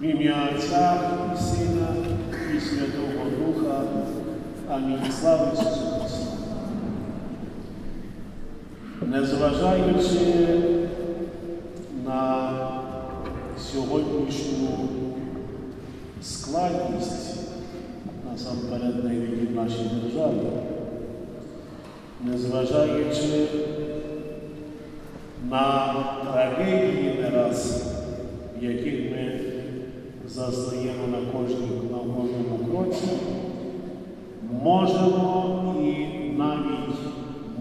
В ім'я Отця і Сина і Святого Духа. Амінь. Слава Ісусу. Незважаючи на сьогоднішню складність, насамперед навіть в нашій державі, незважаючи на трагедії не раз, яких ми зазнаємо на кожній на кожному кроці, можемо і навіть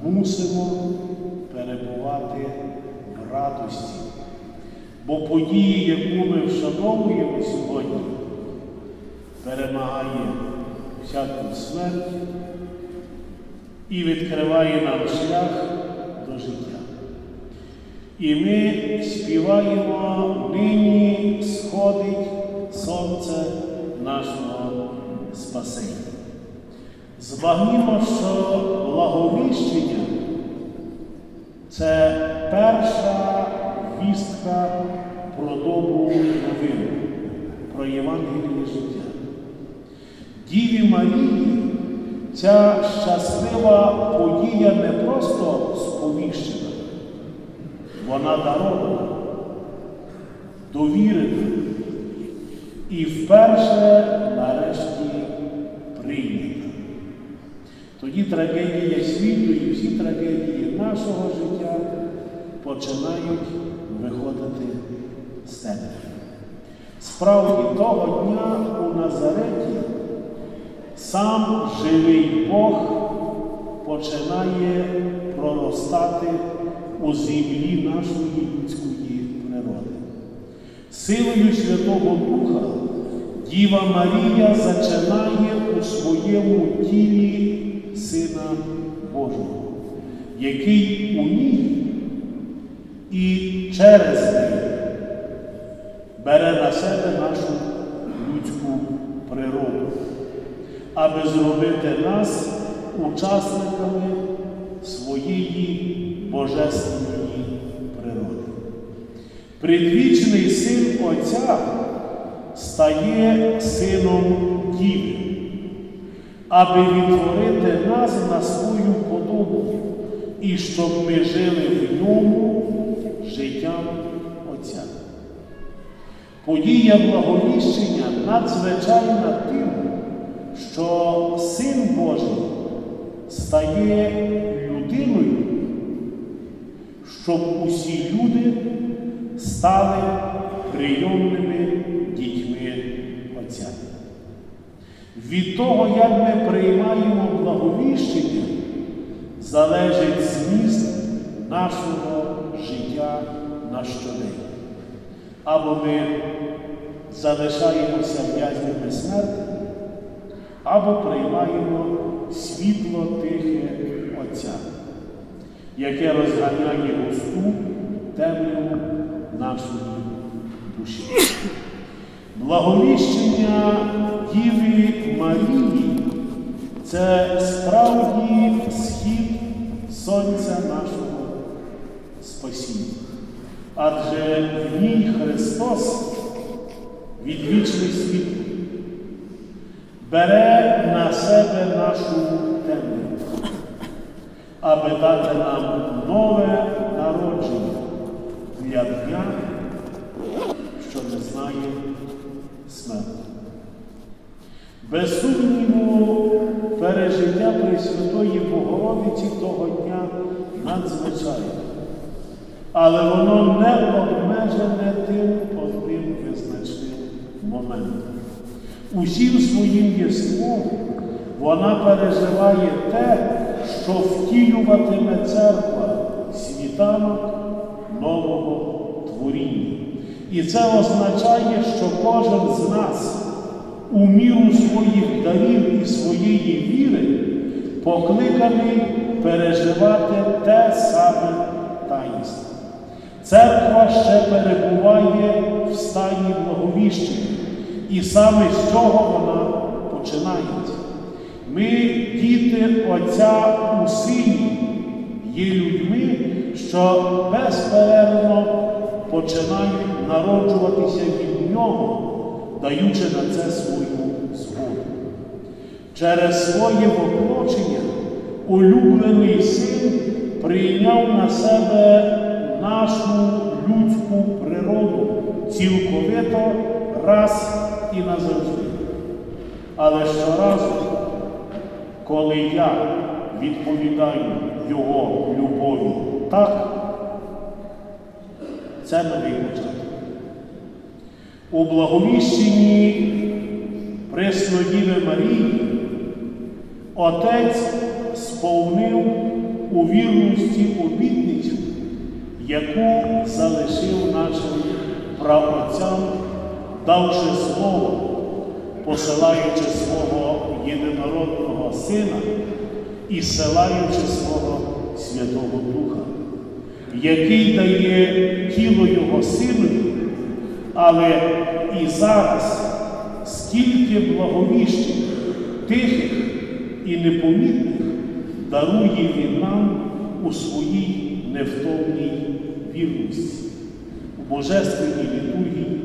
мусимо перебувати в радості. Бо події, яку ми вшановуємо сьогодні, перемагає всяку смерть і відкриває нам шлях до життя. І ми співаємо нині сходить сонце нашого Спасення. Збагнімо, що благовіщення це перша вістка про добру новину, про Євангеліє життя. Діві Марії ця щаслива подія не просто сповіщена, вона дарована, довірена і вперше нарешті прийнята. Тоді трагедія світу і всі трагедії нашого життя починають виходити з тебе. Справді того дня у Назареті сам живий Бог починає проростати у землі нашої людської природи. Силою Святого Духа Діва Марія зачинає у своєму тілі Сина Божого, який у ній і через неї бере на себе нашу людську природу, аби зробити нас учасниками своєї божественної природи. Предвічний син Отця стає сином Діви, аби відтворити нас на свою подобу і щоб ми жили в ньому життям Отця. Подія благовіщення надзвичайна тим, що Син Божий стає людиною, щоб усі люди стали прийомними дітьми Отця. Від того, як ми приймаємо благовіщення, залежить зміст нашого життя на щодень. Або ми залишаємося в'язнями смерті, або приймаємо світло тихе Отця, яке розганяє густу темряву нашої душі. Благовіщення Діви Марії це справді схід сонця нашого спасіння. Адже в ній Христос відвічний світ бере на себе нашу темряву, аби дати нам нове народження для дня, знає смерті. Без сумніву, пережиття Пресвятої Богородиці того дня надзвичайне. Але воно не обмежене тим одним визначним моментом. Усім своїм єством вона переживає те, що втілюватиме церква світанок нового творіння. І це означає, що кожен з нас у міру своїх дарів і своєї віри покликаний переживати те саме таїнство. Церква ще перебуває в стані благовіщення, і саме з цього вона починається. Ми, діти Отця у Сині, є людьми, що безперервно починають народжуватися від Нього даючи на це свою згоду. Через своє воплочення улюблений син прийняв на себе нашу людську природу цілковито раз і назавжди. Але щоразу, коли я відповідаю Його любові так, це новий початок. У благовіщенні Преснодіви Марії Отець сповнив у вірності обітницю, яку залишив нашим праотцям, давши слово, посилаючи свого єдинородного Сина і силаючи свого Святого Духа, який дає тіло Його Синові, але і зараз скільки благовіщень, тихих і непомітних дарує Він нам у своїй невтомній вірності, у Божественній літургії,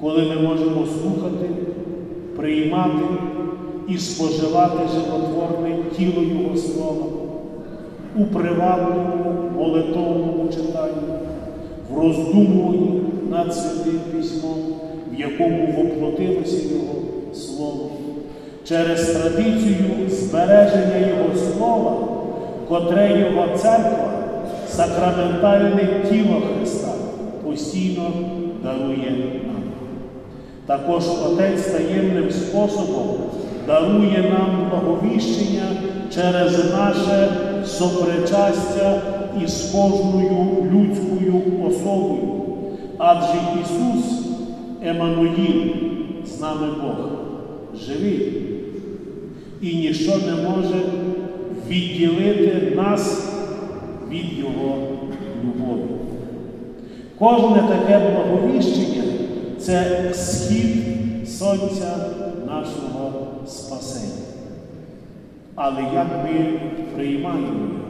коли ми можемо слухати, приймати і споживати животворне тіло Його Слова, у приватному молитовному читанні, в роздумуванні над святим письмом, в якому воплотилося Його Слово, через традицію збереження Його Слова, котре Його церква, сакраментальне тіло Христа, постійно дарує нам. Також Отець таємним способом дарує нам благовіщення через наше сопричастя із кожною людською особою. Адже Ісус, Еммануїл, з нами Бог, живий, і ніщо не може відділити нас від Його любові. Кожне таке благовіщення це схід Сонця нашого Спасення. Але як ми приймаємо його?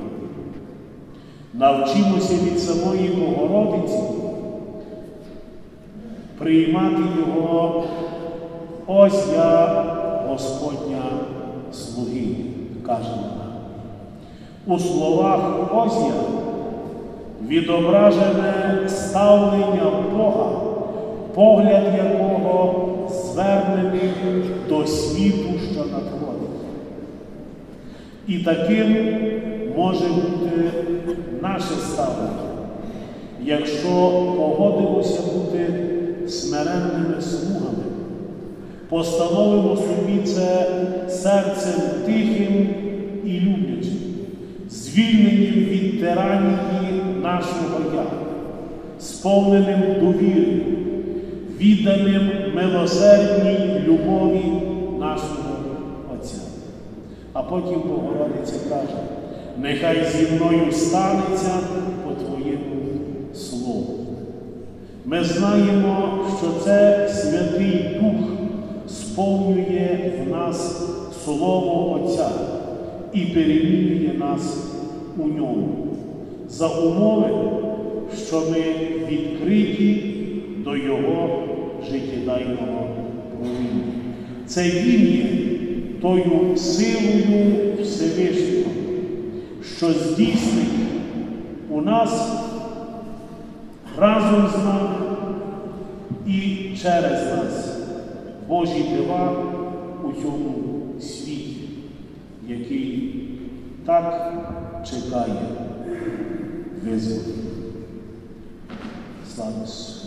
Навчимося від самої Богородиці приймати Його, ось я Господня слуги, каже вона. У словах ось я відображене ставлення Бога, погляд якого звернений до світу, що надходить. І таким може бути наше ставлення, якщо погодимося бути смиренними слугами, постановимо собі це серцем тихим і люблячим, звільненим від тиранії нашого я, сповненим довіри, відданим милосердній любові нашого. А потім Богородиця каже, нехай зі мною станеться по Твоєму Слову. Ми знаємо, що це Святий Дух сповнює в нас Слово Отця і перемінює нас у ньому. За умови, що ми відкриті до Його життєдайного проміння. Це Він є тою силою Всевишнього, що здійснить у нас разом з нами і через нас Божі дива у цьому світі, який так чекає визволення. Слава Ісусу!